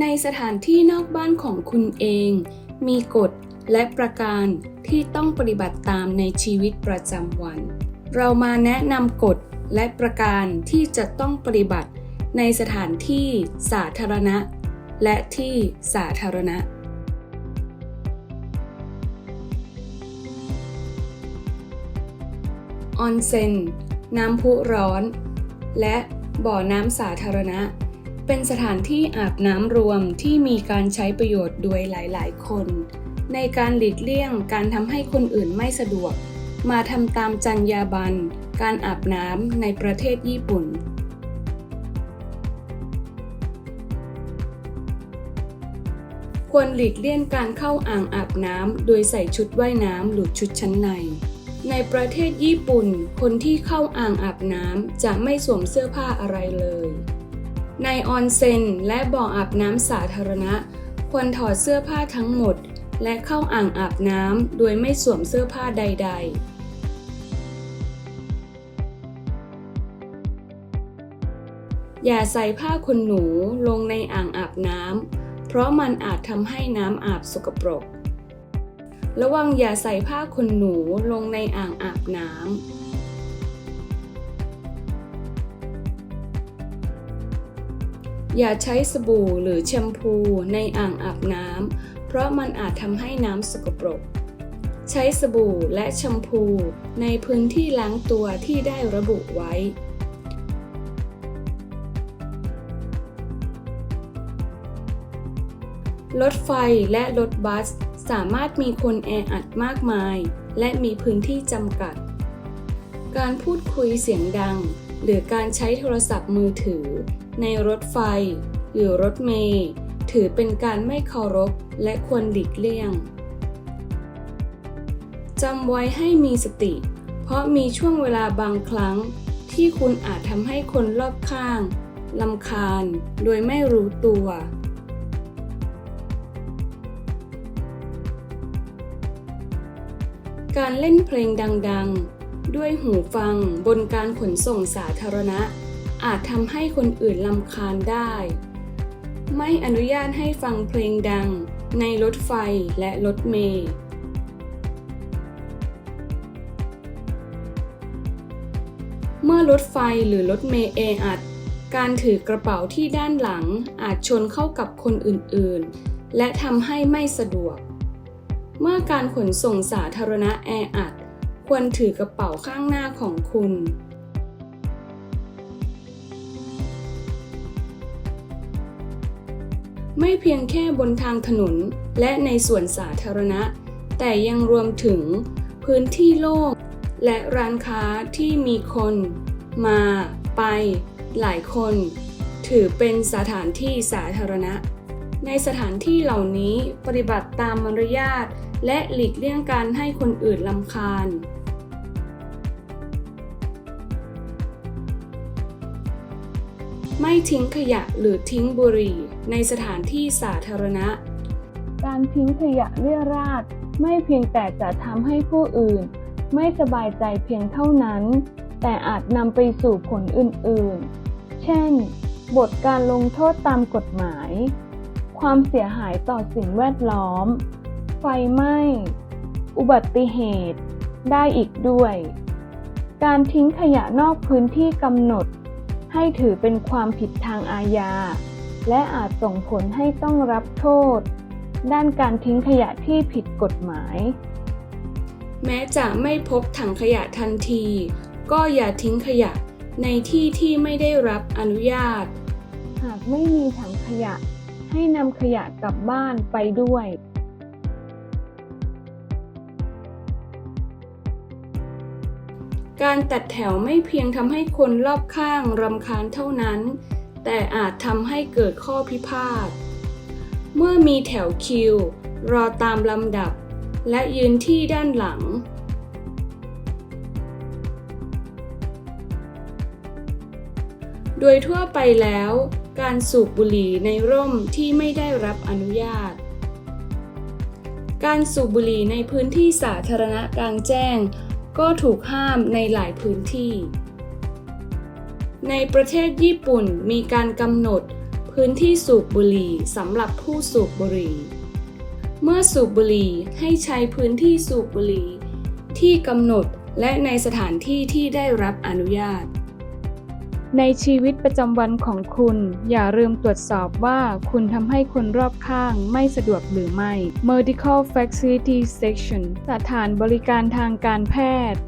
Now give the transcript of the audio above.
ในสถานที่นอกบ้านของคุณเอง มีกฎและประการที่ต้องปฏิบัติตามในชีวิตประจำวัน เรามาแนะนำกฎและประการที่จะต้องปฏิบัติในสถานที่สาธารณะ และที่สาธารณะ ออนเซ็น น้ำพุร้อน และบ่อน้ำสาธารณะ เป็นสถานที่อาบน้ำรวมที่มีการใช้ประโยชน์โดยหลายๆ คน ในการหลีกเลี่ยงการทำให้คนอื่นไม่สะดวก มาทำตามจรรยาบรรณการอาบน้ำในประเทศญี่ปุ่นควรหลีกเลี่ยงการเข้าอ่างอาบน้ำโดยใส่ชุดว่ายน้ำหรือชุดชั้นใน ในประเทศญี่ปุ่น คนที่เข้าอ่างอาบน้ำจะไม่สวมเสื้อผ้าอะไรเลย ในออนเซ็นและบ่ออาบน้ำสาธารณะ ควรถอดเสื้อผ้าทั้งหมด และเข้าอ่างอาบน้ำโดยไม่สวมเสื้อผ้าใด ๆอย่าใส่ผ้าขนหนูลงในอ่างอาบน้ำ เพราะมันอาจทำให้น้ำอาบสกปรก ระวังอย่าใส่ผ้าขนหนูลงในอ่างอาบน้ำ อย่าใช้สบู่หรือแชมพูในอ่างอาบน้ำ เพราะมันอาจทำให้น้ำสกปรก ใช้สบู่และแชมพูในพื้นที่ล้างตัวที่ได้ระบุไว้ รถไฟและรถบัสสามารถมีคนแออัดมากมาย และมีพื้นที่จำกัด การพูดคุยเสียงดัง หรือการใช้โทรศัพท์มือถือ ในรถไฟ หรือรถเมล์ถือเป็นการไม่เคารพและควรหลีกเลี่ยงจำไว้ให้มีสติ เพราะมีช่วงเวลาบางครั้ง ที่คุณอาจทำให้คนรอบข้างลำคาญโดยไม่รู้ตัว การเล่นเพลงดัง ๆ ด้วยหูฟังบนการขนส่งสาธารณะ อาจทำให้คนอื่นลำคาญได้ ไม่อนุญาตให้ฟังเพลงดังในรถไฟและรถเมล์เมื่อรถไฟหรือรถเมล์แออัด การถือกระเป๋าที่ด้านหลังอาจชนเข้ากับคนอื่นๆ และทำให้ไม่สะดวก เมื่อการขนส่งสาธารณะแออัด ควรถือกระเป๋าข้างหน้าของคุณ ไม่เพียงแค่บนทางถนนและในส่วนสาธารณะ แต่ยังรวมถึงพื้นที่โล่งและร้านค้าที่มีคน มา ไป หลายคน ถือเป็นสถานที่สาธารณะ ในสถานที่เหล่านี้ปฏิบัติตามมารยาทและหลีกเลี่ยงการให้คนอื่นลำคาญ ไม่ทิ้งขยะหรือทิ้งบุหรี่ ในสถานที่สาธารณะ การทิ้งขยะเรี่ยราดไม่เพียงแต่จะทำให้ผู้อื่น ไม่สบายใจเพียงเท่านั้น แต่อาจนำไปสู่ผลอื่นๆ เช่น บทการลงโทษตามกฎหมาย ความเสียหายต่อสิ่งแวดล้อม ไฟไหม้ อุบัติเหตุ ได้อีกด้วย การทิ้งขยะนอกพื้นที่กำหนด ให้ถือเป็นความผิดทางอาญา และอาจส่งผลให้ต้องรับโทษ ด้านการทิ้งขยะที่ผิดกฎหมาย แม้จะไม่พบถังขยะทันที ก็อย่าทิ้งขยะในที่ที่ไม่ได้รับอนุญาต หากไม่มีถังขยะ ให้นำขยะกลับบ้านไปด้วย การตัดแถวไม่เพียงทำให้คนรอบข้างรำคาญเท่านั้น แต่อาจทำให้เกิดข้อพิพาท เมื่อมีแถวคิว รอตามลำดับ และยืนที่ด้านหลัง โดยทั่วไปแล้ว การสูบบุหรี่ในร่มที่ไม่ได้รับอนุญาต การสูบบุหรี่ในพื้นที่สาธารณะกลางแจ้ง ก็ถูกห้ามในหลายพื้นที่ ในประเทศญี่ปุ่นมีการกำหนดพื้นที่สูบบุหรี่สำหรับผู้สูบบุหรี่ เมื่อสูบบุหรี่ให้ใช้พื้นที่สูบบุหรี่ที่กำหนดและในสถานที่ที่ได้รับอนุญาต ในชีวิตประจำวันของคุณ อย่าลืมตรวจสอบว่าคุณทำให้คนรอบข้างไม่สะดวกหรือไม่ Medical Facility Section สถานบริการทางการแพทย์